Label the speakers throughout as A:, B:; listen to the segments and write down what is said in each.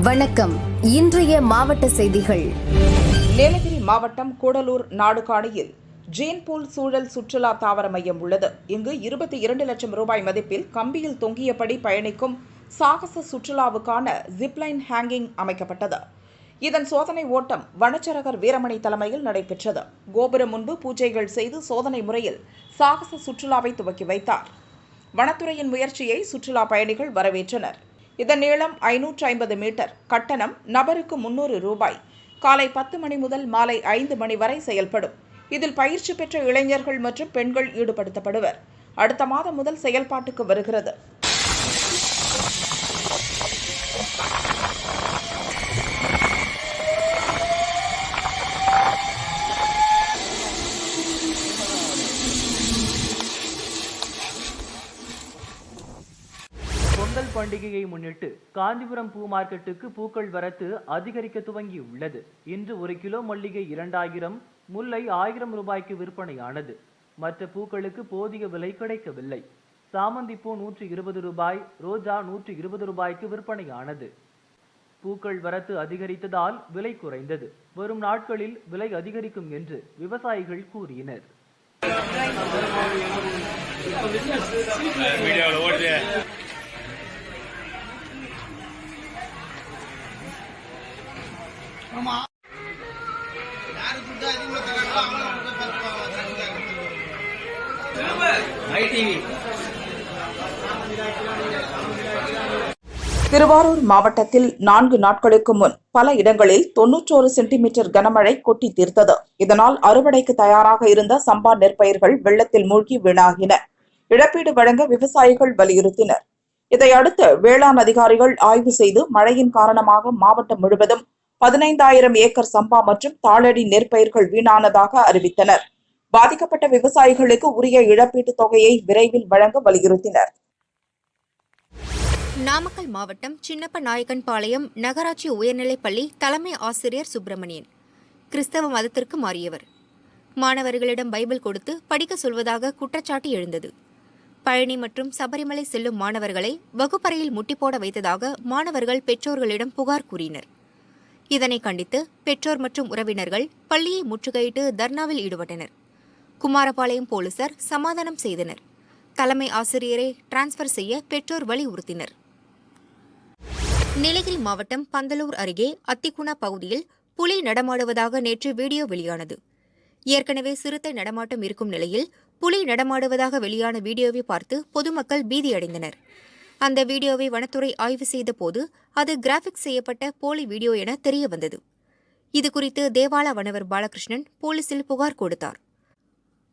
A: வணக்கம். இன்றைய மாவட்ட செய்திகள்.
B: நீலகிரி மாவட்டம் கூடலூர் நாடுகாணியில் ஜீன்பூல் சூழல் சுற்றுலா தாவர மையம் உள்ளது. இங்கு இருபத்தி இரண்டு லட்சம் ரூபாய் மதிப்பில் கம்பியில் தொங்கியபடி பயணிக்கும் சாகச சுற்றுலாவுக்கான ஜிப்லைன் ஹேங்கிங் அமைக்கப்பட்டது. இதன் சோதனை ஓட்டம் வனச்சரகர் வீரமணி தலைமையில் நடைபெற்றது. கோபுரம் முன்பு பூஜைகள் செய்து சோதனை முறையில் சாகச சுற்றுலாவை துவக்கி வைத்தார். வனத்துறையின் முயற்சியை சுற்றுலா பயணிகள் வரவேற்றனர். இதன் நீளம் ஐநூற்று ஐம்பது மீட்டர். கட்டணம் நபருக்கு முன்னூறு ரூபாய். காலை பத்து மணி முதல் மாலை ஐந்து மணி வரை செயல்படும். இதில் பயிற்சி பெற்ற இளைஞர்கள் மற்றும் பெண்கள் ஈடுபடுத்தப்படுவர். அடுத்த மாதம் முதல் செயல்பாட்டுக்கு வருகிறது.
C: பண்டிகையை முன்னிட்டு காஞ்சிபுரம் பூ மார்க்கெட்டுக்கு பூக்கள் வரத்து அதிகரிக்க துவங்கியுள்ளது. இன்று ஒரு கிலோ மல்லிகை இரண்டாயிரம் முல்லை ஆயிரம் ரூபாய்க்கு விற்பனையானது. மற்ற பூக்களுக்கு போதிய விலை கிடைக்கவில்லை. சாமந்தி பூ நூற்றி இருபது ரூபாய் ரோஜா நூற்றி இருபது ரூபாய்க்கு விற்பனையானது. பூக்கள் வரத்து அதிகரித்ததால் விலை குறைந்தது. வரும் நாட்களில் விலை அதிகரிக்கும் என்று விவசாயிகள் கூறினர்.
B: திருவாரூர் மாவட்டத்தில் நான்கு நாட்களுக்கு முன் பல இடங்களில் தொன்னூற்றோரு சென்டிமீட்டர் கனமழை கொட்டி தீர்த்தது. இதனால் அறுவடைக்கு தயாராக இருந்த சம்பா நெற்பயிர்கள் வெள்ளத்தில் மூழ்கி வீணாகின. இழப்பீடு வழங்க விவசாயிகள் வலியுறுத்தினர். இதையடுத்து வேளாண் அதிகாரிகள் ஆய்வு செய்து மழையின் காரணமாக மாவட்டம் முழுவதும் பதினைந்தாயிரம் ஏக்கர் சம்பா மற்றும் தாளடி நெற்பயிர்கள் வீணானதாக அறிவித்தனர். பாதிக்கப்பட்ட விவசாயிகளுக்கு உரிய இழப்பீட்டுத் தொகையை விரைவில் வழங்க வலியுறுத்தினர்.
D: நாமக்கல் மாவட்டம் சின்னப்ப நாயக்கன்பாளையம் நகராட்சி உயர்நிலைப்பள்ளி தலைமை ஆசிரியர் சுப்பிரமணியன். கிறிஸ்தவ மதத்திற்கு மாறியவர். மாணவர்களிடம் பைபிள் கொடுத்து படிக்க சொல்வதாக குற்றச்சாட்டு எழுந்தது. பழனி மற்றும் சபரிமலை செல்லும் மாணவர்களை வகுப்பறையில் முட்டி போட வைத்ததாக மாணவர்கள் பெற்றோர்களிடம் புகார் கூறினர். இதனை கண்டித்து பெற்றோர் மற்றும் உறவினர்கள் பள்ளியை முற்றுகையிட்டு தர்ணாவில் ஈடுபட்டனர். குமாரபாளையம் போலீசார் சமாதானம் செய்தனர். தலைமை ஆசிரியரை டிரான்ஸ்பர் செய்ய பெற்றோர் வலியுறுத்தினர். நீலகிரி மாவட்டம் பந்தலூர் அருகே அத்திக்குணா பகுதியில் புலி நடமாடுவதாக நேற்று வீடியோ வெளியானது. ஏற்கனவே சிறுத்தை நடமாட்டம் இருக்கும் நிலையில் புலி நடமாடுவதாக வெளியான வீடியோவை பார்த்து பொதுமக்கள் பீதியடைந்தனர். அந்த வீடியோவை வனத்துறை ஆய்வு செய்தபோது அது கிராபிக்ஸ் செய்யப்பட்ட போலி வீடியோ என தெரிய வந்தது இதுகுறித்து தேவாலா வனவர் பாலகிருஷ்ணன் போலீசில் புகார் கொடுத்தார்.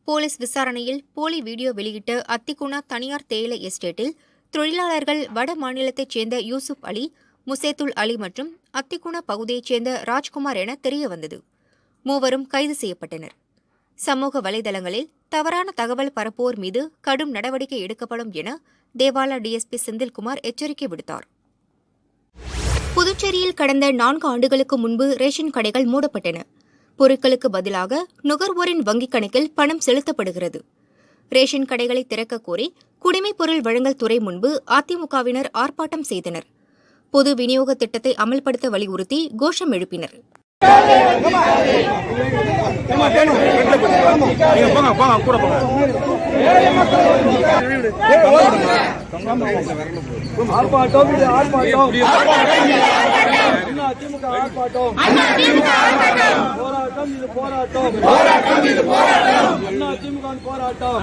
D: போலீஸ் விசாரணையில் போலி வீடியோ வெளியிட்ட அத்திகுணா தனியார் தேயிலை எஸ்டேட்டில் தொழிலாளர்கள் வட மாநிலத்தைச் சேர்ந்த யூசுப் அலி முசேத்துல் அலி மற்றும் அத்திகுணா பகுதியைச் சேர்ந்த ராஜ்குமார் என தெரிய வந்தது மூவரும் கைது செய்யப்பட்டனர். சமூக வலைதளங்களில் தவறான தகவல் பரப்புவோர் மீது கடும் நடவடிக்கை எடுக்கப்படும் என தேவாலா டிஎஸ்பி செந்தில்குமார் எச்சரிக்கை விடுத்தார் புதுச்சேரியில் கடந்த நான்கு ஆண்டுகளுக்கு முன்பு ரேஷன் கடைகள் மூடப்பட்டன பொருட்களுக்கு பதிலாக நுகர்வோரின் வங்கிக் கணக்கில் பணம் செலுத்தப்படுகிறது ரேஷன் கடைகளை திறக்க கோரி குடிமைப் பொருள் வழங்கல் துறை முன்பு அதிமுகவினர் ஆர்ப்பாட்டம் செய்தனர் பொது விநியோக திட்டத்தை அமல்படுத்த வலியுறுத்தி கோஷம் எழுப்பினர்
E: போங்க போங்க கூட போங்க
F: ஆர்ப்பாட்டம் இது ஆர்ப்பாட்டம் திமுக ஆர்ப்பாட்டம் போராட்டம் இது போராட்டம் அண்ணா திமுக போராட்டம்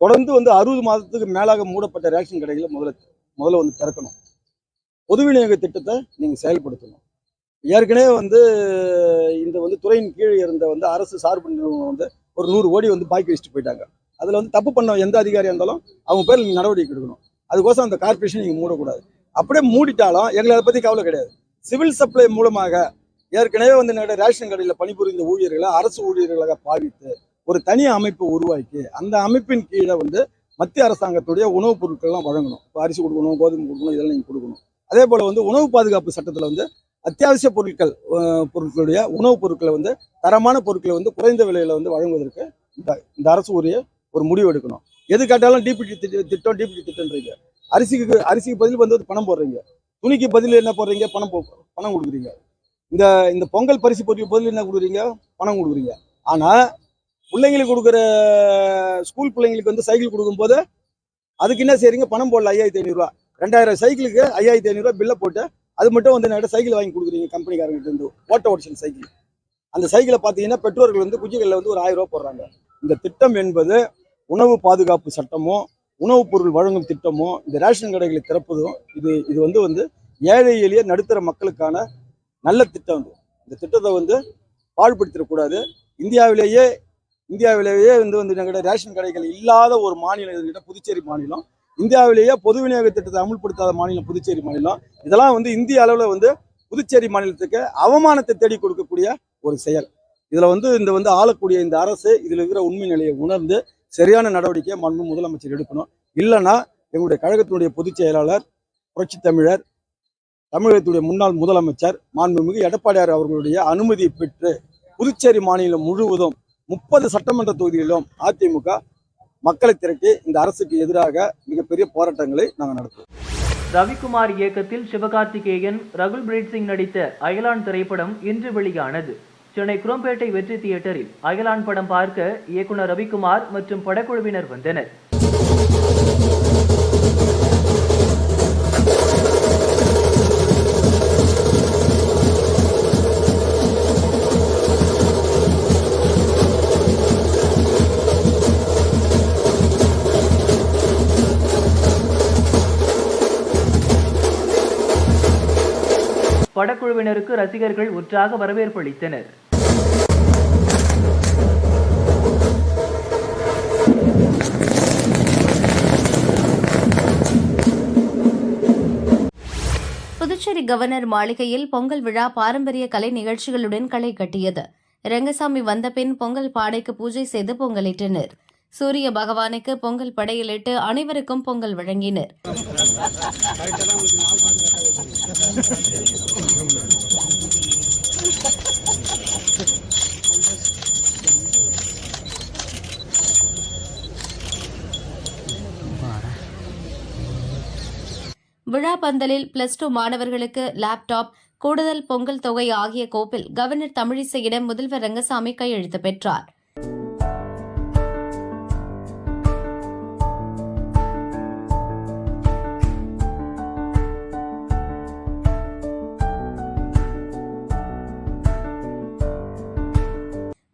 E: தொடர்ந்து வந்து அறுபது மாதத்துக்கு மேலாக மூடப்பட்ட ரேஷன் கடைகளை முதல்ல முதல்ல வந்து திறக்கணும். பொது விநியோக திட்டத்தை நீங்க செயல்படுத்தணும். ஏற்கனவே வந்து இந்த வந்து துறையின் கீழ் இருந்த வந்து அரசு சார்பு நிறுவனம் வந்து ஒரு நூறு கோடி வந்து பாக்கி வச்சுட்டு போயிட்டாங்க. அதில் வந்து தப்பு பண்ண எந்த அதிகாரியாக இருந்தாலும் அவங்க பேர் நீங்கள் நடவடிக்கை எடுக்கணும். அதுக்கோசம் அந்த கார்பரேஷன் நீங்கள் மூடக்கூடாது. அப்படியே மூடிட்டாலும் எங்களை அதை பற்றி கவலை கிடையாது. சிவில் சப்ளை மூலமாக ஏற்கனவே வந்து என்னோட ரேஷன் கடையில் பணிபுரிந்த ஊழியர்களை அரசு ஊழியர்களாக பாவித்து ஒரு தனி அமைப்பு உருவாக்கி அந்த அமைப்பின் கீழே வந்து மத்திய அரசாங்கத்துடைய உணவுப் பொருட்கள்லாம் வழங்கணும். இப்போ அரிசி கொடுக்கணும் கோதுமை கொடுக்கணும் இதெல்லாம் நீங்கள் கொடுக்கணும். அதே போல் வந்து உணவு பாதுகாப்பு சட்டத்தில் வந்து அத்தியாவசிய பொருட்கள் பொருட்களுடைய உணவுப் பொருட்களை வந்து தரமான பொருட்களை வந்து குறைந்த விலையில் வந்து வழங்குவதற்கு இந்த இந்த அரசு உரிய ஒரு முடிவு எடுக்கணும். எது கேட்டாலும் டிபிடி திட்டம் டிபிடி திட்டம்ன்றீங்க. அரிசிக்கு அரிசிக்கு பதில் வந்து பணம் போடுறீங்க. துணிக்கு பதில் என்ன போடுறீங்க? பணம் போ பணம் கொடுக்குறீங்க. இந்த இந்த பொங்கல் பரிசு பொருள் பதில் என்ன கொடுக்குறீங்க? பணம் கொடுக்குறீங்க. ஆனால் பிள்ளைங்களுக்கு கொடுக்குற ஸ்கூல் பிள்ளைங்களுக்கு வந்து சைக்கிள் கொடுக்கும்போது அதுக்கு என்ன செய்றீங்க? பணம் போடல ஐயாயிரத்தி ஐநூறுரூவா ரெண்டாயிரம் சைக்கிளுக்கு ஐயாயிரத்தி ஐநூறுரூவா பில்லை போட்டு அது மட்டும் வந்து என்ன சைக்கிள் வாங்கி கொடுக்குறீங்க கம்பெனிக்காரங்கிட்ட இருந்து. ஓட்ட ஓடிஷன் சைக்கிள். அந்த சைக்கிளை பார்த்தீங்கன்னா பெற்றோர்கள் வந்து குச்சிகளில் வந்து ஒரு ஆயிரம் ரூபா போடுறாங்க. இந்த திட்டம் என்பது உணவு பாதுகாப்பு சட்டமோ உணவுப் பொருள் வழங்கும் திட்டமோ இந்த ரேஷன் கடைகளை திறப்பதும் இது இது வந்து வந்து ஏழை எளிய நடுத்தர மக்களுக்கான நல்ல திட்டம் இது. இந்த திட்டத்தை வந்து பாழ்படுத்திடக்கூடாது. இந்தியாவிலேயே இந்தியாவிலேயே வந்து வந்து எங்கள்கிட்ட ரேஷன் கடைகள் இல்லாத ஒரு மாநிலம் எங்கள்கிட்ட புதுச்சேரி மாநிலம் இந்தியாவிலேயே பொது விநியோக திட்டத்தை அமுல்படுத்தாத மாநிலம் புதுச்சேரி மாநிலம். இதெல்லாம் வந்து இந்திய அளவில் வந்து புதுச்சேரி மாநிலத்துக்கு அவமானத்தை தேடி கொடுக்கக்கூடிய ஒரு செயல். இதில் வந்து இந்த வந்து ஆளக்கூடிய இந்த அரசு இதில் இருக்கிற உண்மை நிலையை உணர்ந்து சரியான நடவடிக்கையை மண்பு முதலமைச்சர் எடுக்கணும். இல்லைன்னா எங்களுடைய கழகத்தினுடைய பொதுச் செயலாளர் புரட்சி தமிழர் தமிழகத்துடைய முன்னாள் முதலமைச்சர் மாண்புமிகு எடப்பாடியார் அவர்களுடைய அனுமதியை பெற்று புதுச்சேரி மாநிலம் முழுவதும் முப்பது சட்டமன்ற தொகுதிகளிலும் அதிமுக மக்களை திரட்டி இந்த அரசுக்கு எதிராக மிகப்பெரிய போராட்டங்களை நாங்கள் நடத்துவோம்.
C: ரவிக்குமார் இயக்கத்தில் சிவகார்த்திகேயன் ரகுல் பிரீத் சிங் நடித்த அயலான் திரைப்படம் இன்று வெளியானது. சென்னை குரோம்பேட்டை வெற்றி தியேட்டரில் அயலான் படம் பார்க்க இயக்குனர் ரவிக்குமார் மற்றும் படக்குழுவினர் வந்தனர். படக்குழுவினருக்கு ரசிகர்கள் உற்றாக வரவேற்பு அளித்தனர்.
A: புதுச்சேரி கவர்னர் மாளிகையில் பொங்கல் விழா பாரம்பரிய கலை நிகழ்ச்சிகளுடன் களை கட்டியது. ரங்கசாமி வந்த பின் பொங்கல் பாடைக்கு பூஜை செய்து பொங்கலிட்டனர். சூரிய பகவானுக்கு பொங்கல் படையலிட்டு அனைவருக்கும் பொங்கல் வழங்கினர். விழா பந்தலில் பிளஸ் டூ மாணவர்களுக்கு லேப்டாப் கூடுதல் பொங்கல் தொகை ஆகிய கோப்பில் கவர்னர் தமிழிசையிடம் முதல்வர் ரங்கசாமி கையெழுத்து பெற்றார்.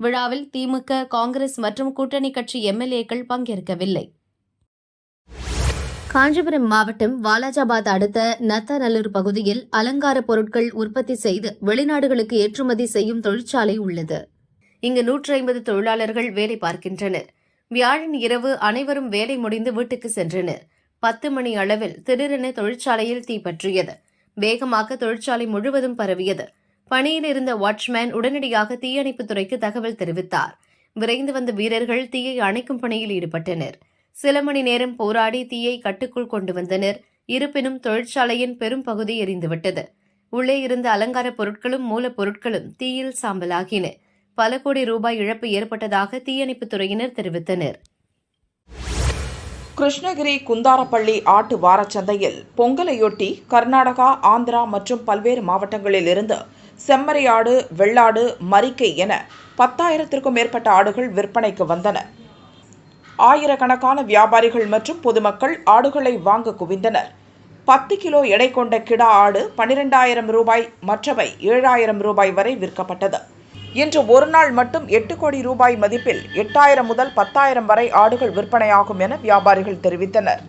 A: விழாவில் திமுக காங்கிரஸ் மற்றும் கூட்டணி கட்சி எம்எல்ஏக்கள் பங்கேற்கவில்லை. காஞ்சிபுரம் மாவட்டம் வாலாஜாபாத் அடுத்த நத்தநல்லூர் பகுதியில் அலங்கார பொருட்கள் உற்பத்தி செய்து வெளிநாடுகளுக்கு ஏற்றுமதி செய்யும் தொழிற்சாலை உள்ளது. இங்கு நூற்றி ஐம்பது தொழிலாளர்கள் வேலை பார்க்கின்றனர். வியாழன் இரவு அனைவரும் வேலை முடிந்து வீட்டுக்கு சென்றனர். பத்து மணி அளவில் திடீரென தொழிற்சாலையில் தீப்பற்றியது வேகமாக தொழிற்சாலை முழுவதும் பரவியது. பணியில் இருந்த வாட்ச்மேன் உடனடியாக தீயணைப்புத் துறைக்கு தகவல் தெரிவித்தார். விரைந்து வந்த வீரர்கள் தீயை அணைக்கும் பணியில் ஈடுபட்டனர். சில மணி நேரம் போராடி தீயை கட்டுக்குள் கொண்டு வந்தனர். இருப்பினும் தொழிற்சாலையின் பெரும் பகுதி எரிந்துவிட்டது. உள்ளே இருந்த அலங்கார பொருட்களும் மூலப்பொருட்களும் தீயில் சாம்பலாகின. பல கோடி ரூபாய் இழப்பு ஏற்பட்டதாக தீயணைப்புத் துறையினர் தெரிவித்தனர்.
B: கிருஷ்ணகிரி குந்தாரப்பள்ளி ஆட்டு வாரச்சந்தையில் பொங்கலையொட்டி கர்நாடகா ஆந்திரா மற்றும் பல்வேறு மாவட்டங்களில் இருந்து செம்மறி ஆடு வெள்ளாடு மரிக்கை என பத்தாயிரத்திற்கும் மேற்பட்ட ஆடுகள் விற்பனைக்கு வந்தன. ஆயிரக்கணக்கான வியாபாரிகள் மற்றும் பொதுமக்கள் ஆடுகளை வாங்க குவிந்தனர். பத்து கிலோ எடை கொண்ட கிடா ஆடு பனிரெண்டாயிரம் ரூபாய் மற்றவை ஏழாயிரம் ரூபாய் வரை விற்கப்பட்டது. இன்று ஒரு நாள் மட்டும் எட்டு கோடி ரூபாய் மதிப்பில் எட்டாயிரம் முதல் பத்தாயிரம் வரை ஆடுகள் விற்பனையாகும் என வியாபாரிகள் தெரிவித்தனர்.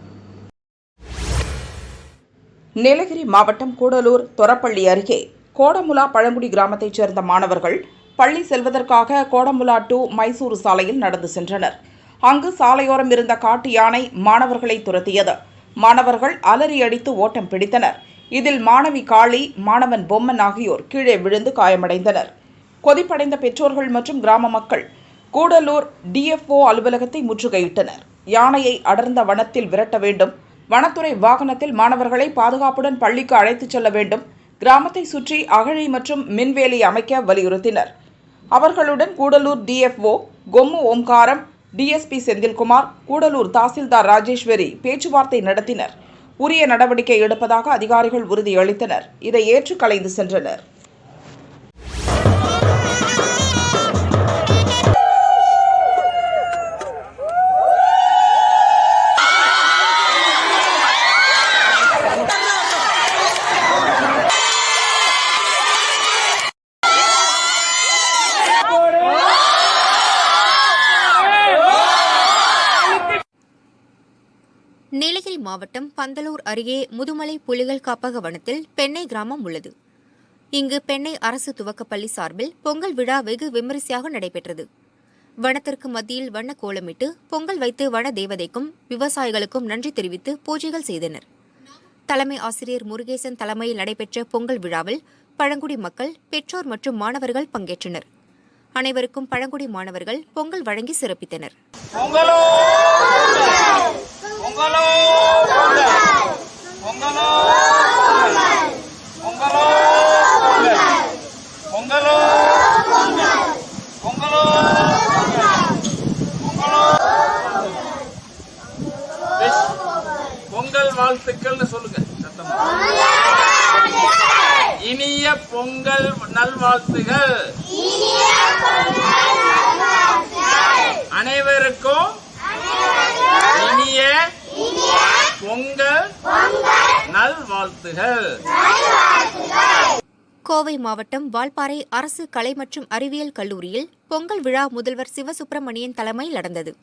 B: நீலகிரி மாவட்டம் கூடலூர் தொரப்பள்ளி அருகே கோடமுலா பழங்குடி கிராமத்தைச் சேர்ந்த மாணவர்கள் பள்ளி செல்வதற்காக கோடமுலா டு மைசூரு சாலையில் நடந்து சென்றனர். அங்கு சாலையோரம் இருந்த காட்டு யானை மாணவர்களை துரத்தியது. மாணவர்கள் அலறி அடித்து ஓட்டம் பிடித்தனர். இதில் மாணவி காளி மாணவன் பொம்மன் ஆகியோர் கீழே விழுந்து காயமடைந்தனர். கொதிப்படைந்த பெற்றோர்கள் மற்றும் கிராம மக்கள் கூடலூர் டிஎஃப்ஓ அலுவலகத்தை முற்றுகையிட்டனர். யானையை அடர்ந்த வனத்தில் விரட்ட வேண்டும். வனத்துறை வாகனத்தில் மாணவர்களை பாதுகாப்புடன் பள்ளிக்கு அழைத்துச் செல்ல வேண்டும். கிராமத்தை சுற்றி அகழி மற்றும் மின்வேலி அமைக்க வலியுறுத்தினர். அவர்களுடன் கூடலூர் டிஎஃப்ஓ கொம்மு ஓம்காரம் டிஎஸ்பி செந்தில்குமார் கூடலூர் தாசில்தார் ராஜேஸ்வரி பேச்சுவார்த்தை நடத்தினர். உரிய நடவடிக்கை எடுப்பதாக அதிகாரிகள் உறுதியளித்தனர். இதை ஏற்று கலைந்து சென்றனர்.
D: நீலகிரி மாவட்டம் பந்தலூர் அருகே முதுமலை புலிகள் காப்பக வனத்தில் பெண்ணை கிராமம் உள்ளது. இங்கு பெண்ணை அரசு துவக்கப்பள்ளி சார்பில் பொங்கல் விழா வெகு விமரிசையாக நடைபெற்றது. வனத்திற்கு மத்தியில் வண்ண கோலமிட்டு பொங்கல் வைத்து வன தேவதைக்கும் விவசாயிகளுக்கும் நன்றி தெரிவித்து பூஜைகள் செய்தனர். தலைமை ஆசிரியர் முருகேசன் தலைமையில் நடைபெற்ற பொங்கல் விழாவில் பழங்குடி மக்கள் பெற்றோர் மற்றும் மாணவர்கள் பங்கேற்றனர். அனைவருக்கும் பழங்குடி மாணவர்கள் பொங்கல் வழங்கி சிறப்பித்தனர்.
G: பொங்கல்
D: கோவை மாவட்டம் வால்பாறை அரசு கலை மற்றும் அறிவியல் கல்லூரியில் பொங்கல் விழா முதல்வர் சிவசுப்பிரமணியன் தலைமையில் நடந்தது.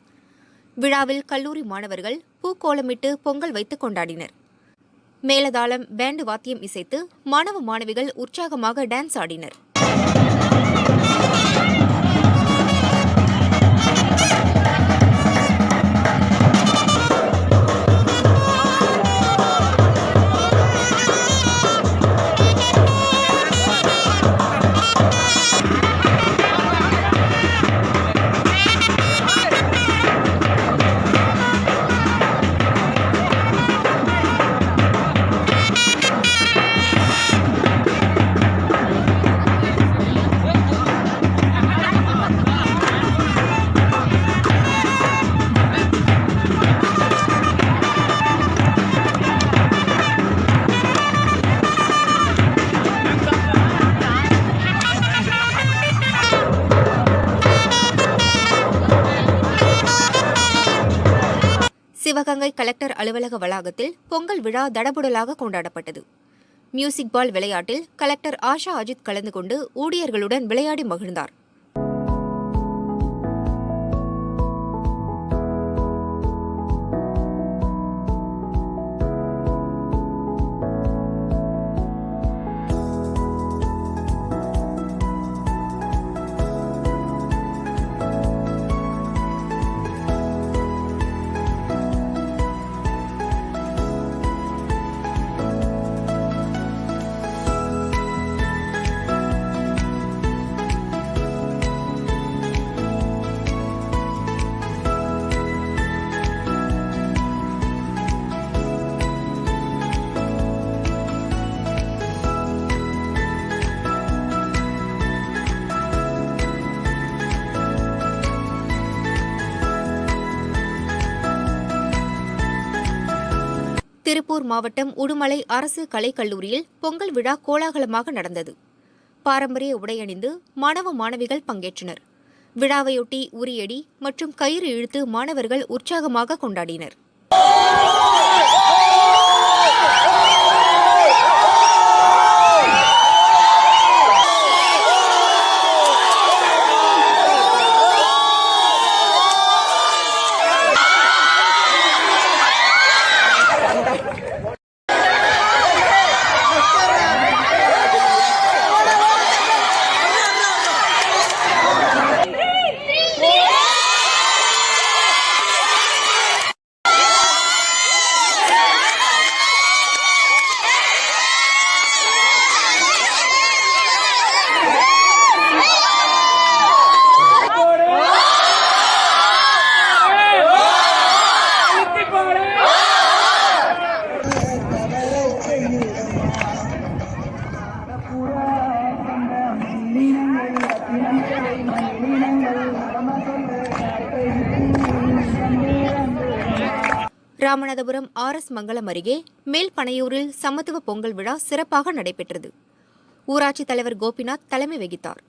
D: விழாவில் கல்லூரி மாணவர்கள் பூக்கோலமிட்டு பொங்கல் வைத்து கொண்டாடினர். மேலதாளம் பேண்டு வாத்தியம் இசைத்து மாணவ மாணவிகள் உற்சாகமாக டான்ஸ் ஆடினர். சிவகங்கை கலெக்டர் அலுவலக வளாகத்தில் பொங்கல் விழா தடபுடலாக கொண்டாடப்பட்டது. மியூசிக் பால் விளையாட்டில் கலெக்டர் ஆஷா அஜித் கலந்து கொண்டு ஊழியர்களுடன் விளையாடி மகிழ்ந்தார். திருப்பூர் மாவட்டம் உடுமலை அரசு கலைக்கல்லூரியில் பொங்கல் விழா கோலாகலமாக நடந்தது. பாரம்பரிய உடையணிந்து மாணவ மாணவிகள் பங்கேற்றனர். விழாவையொட்டி உரியடி மற்றும் கயிறு இழுத்து மாணவர்கள் உற்சாகமாக கொண்டாடினர். ராமநாதபுரம் ஆர் எஸ் மங்கலம் அருகே மேல்பனையூரில் சமத்துவ பொங்கல் விழா சிறப்பாக நடைபெற்றது. ஊராட்சித் தலைவர் கோபிநாத் தலைமை வகித்தார்.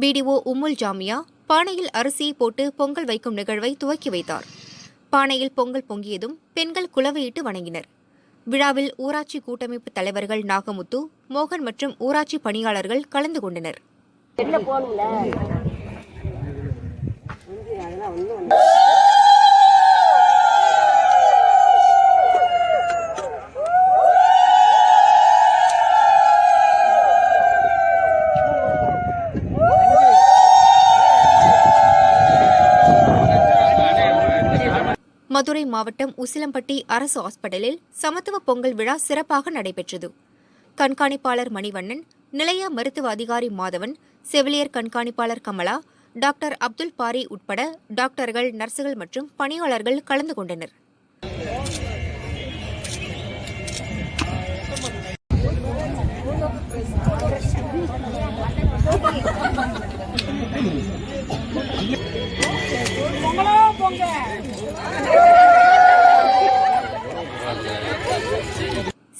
D: பிடிஓ உம்முல் ஜாமியா பானையில் அரிசியை போட்டு பொங்கல் வைக்கும் நிகழ்வை துவக்கி வைத்தார். பானையில் பொங்கல் பொங்கியதும் பெண்கள் குலவையிட்டு வணங்கினர். விழாவில் ஊராட்சி கூட்டமைப்பு தலைவர்கள் நாகமுத்து மோகன் மற்றும் ஊராட்சி பணியாளர்கள் கலந்து கொண்டனர். மதுரை மாவட்டம் உசிலம்பட்டி அரசு ஹாஸ்பிட்டலில் சமத்துவ பொங்கல் விழா சிறப்பாக நடைபெற்றது. கண்காணிப்பாளர் மணிவண்ணன் நிலைய மருத்துவ அதிகாரி மாதவன் செவிலியர் கண்காணிப்பாளர் கமலா டாக்டர் அப்துல் பாரி உட்பட டாக்டர்கள் நர்சுகள் மற்றும் பணியாளர்கள் கலந்து கொண்டனர்.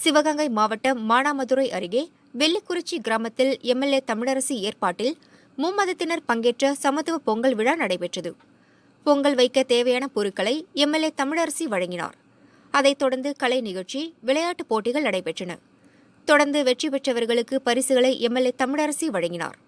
D: சிவகங்கை மாவட்டம் மானாமதுரை அருகே வெள்ளிக்குறிச்சி கிராமத்தில் எம்எல்ஏ தமிழரசி ஏற்பாட்டில் மும்மதத்தினர் பங்கேற்ற சமத்துவ பொங்கல் விழா நடைபெற்றது. பொங்கல் வைக்க தேவையான பொருட்களை எம்எல்ஏ தமிழரசி வழங்கினார். அதைத் தொடர்ந்து கலை நிகழ்ச்சி விளையாட்டுப் போட்டிகள் நடைபெற்றன. தொடர்ந்து வெற்றி பெற்றவர்களுக்கு பரிசுகளை எம்எல்ஏ தமிழரசி வழங்கினார்.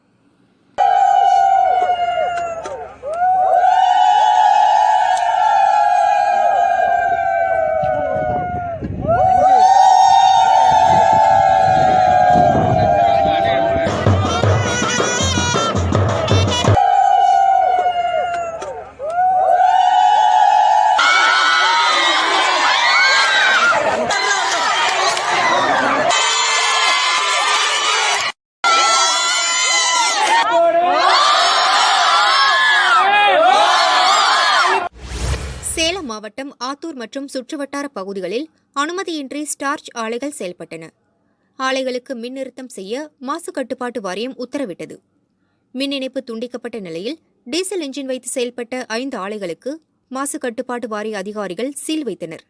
D: மாவட்டம் ஆத்தூர் மற்றும் சுற்றுவட்டார பகுதிகளில் அனுமதியின்றி ஸ்டார்ச் ஆலைகள் செயல்பட்டன. ஆலைகளுக்கு மின் நிறுத்தம் செய்ய மாசு கட்டுப்பாட்டு வாரியம் உத்தரவிட்டது. மின் இணைப்பு துண்டிக்கப்பட்ட நிலையில் டீசல் என்ஜின் வைத்து செயல்பட்ட ஐந்து ஆலைகளுக்கு மாசு கட்டுப்பாட்டு வாரிய அதிகாரிகள் சீல் வைத்தனர்.